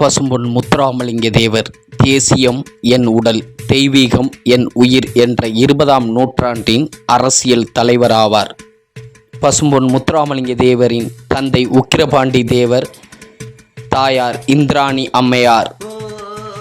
பசும்பொன் முத்துராமலிங்க தேவர் தேசியம் என் உடல் தெய்வீகம் என் உயிர் என்ற இருபதாம் நூற்றாண்டின் அரசியல் தலைவராவார். பசும்பொன் முத்துராமலிங்க தேவரின் தந்தை உக்கிரபாண்டி தேவர் தாயார் இந்திராணி அம்மையார்.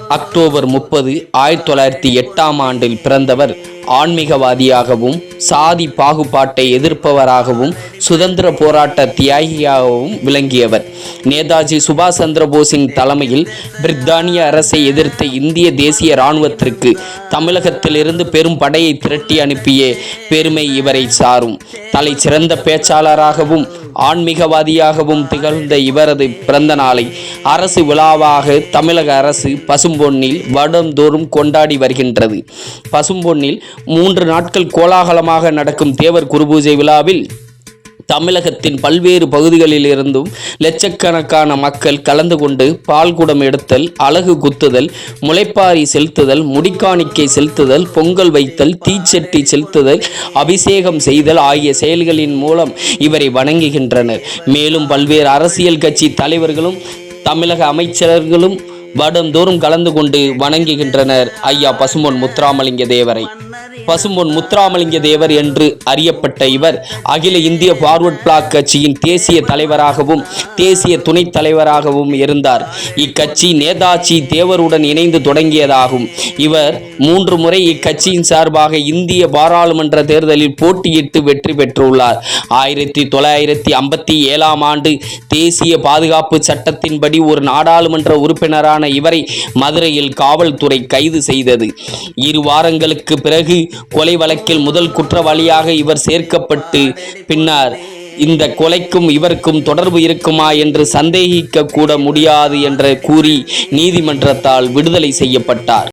அக்டோபர் முப்பது ஆயிரத்தி தொள்ளாயிரத்தி எட்டாம் ஆண்டில் பிறந்தவர் ஆன்மீகவாதியாகவும் சாதி பாகுபாட்டை எதிர்ப்பவராகவும் சுதந்திர போராட்ட தியாகியாகவும் விளங்கியவர். நேதாஜி சுபாஷ் சந்திர போஸின் தலைமையில் பிரித்தானிய அரசை எதிர்த்த இந்திய தேசிய இராணுவத்திற்கு தமிழகத்திலிருந்து பெரும் படையை திரட்டி அனுப்பிய பெருமை இவரை சாரும். தலை சிறந்த பேச்சாளராகவும் ஆன்மீகவாதியாகவும் திகழ்ந்த இவரது பிறந்த நாளை அரசு விழாவாக தமிழக அரசு பசும்பொன்னில் வருடந்தோறும் கொண்டாடி வருகின்றது. பசும்பொன்னில் மூன்று நாட்கள் கோலாகலமாக நடக்கும் தேவர் குருபூஜை விழாவில் தமிழகத்தின் பல்வேறு பகுதிகளிலிருந்தும் லட்சக்கணக்கான மக்கள் கலந்து கொண்டு பால்குடம் எடுத்தல் அலகு குத்துதல் முளைப்பாரி செலுத்துதல் முடிக்காணிக்கை செலுத்துதல் பொங்கல் வைத்தல் தீச்சட்டி செலுத்துதல் அபிஷேகம் செய்தல் ஆகிய செயல்களின் மூலம் இவரை வணங்குகின்றனர். மேலும் பல்வேறு அரசியல் கட்சி தலைவர்களும் தமிழக அமைச்சர்களும் வருடந்தோறும் கலந்து கொண்டு வணங்குகின்றனர். ஐயா பசும்பொன் முத்துராமலிங்க தேவரை. பசும்பொன் முத்துராமலிங்க தேவர் என்று அறியப்பட்ட இவர் அகில இந்திய ஃபார்வர்ட் பிளாக் கட்சியின் தேசிய தலைவராகவும் தேசிய துணைத் தலைவராகவும் இருந்தார். இக்கட்சி நேதாஜி தேவருடன் இணைந்து தொடங்கியதாகும். இவர் மூன்று முறை இக்கட்சியின் சார்பாக இந்திய பாராளுமன்ற தேர்தலில் போட்டியிட்டு வெற்றி பெற்றுள்ளார். ஆயிரத்தி தொள்ளாயிரத்தி ஐம்பத்தி ஏழாம் ஆண்டு தேசிய பாதுகாப்பு சட்டத்தின்படி ஒரு நாடாளுமன்ற உறுப்பினரான இவரை மதுரையில் காவல்துறை கைது செய்தது. இரு வாரங்களுக்கு பிறகு பிறகு கொலை வழக்கில் முதல் குற்றவாளியாக இவர் சேர்க்கப்பட்டு பின்னர். இந்த கொலைக்கும் இவருக்கும் தொடர்பு இருக்குமா என்று சந்தேகிக்க கூட முடியாது என்று கூறி நீதிமன்றத்தால் விடுதலை செய்யப்பட்டார்.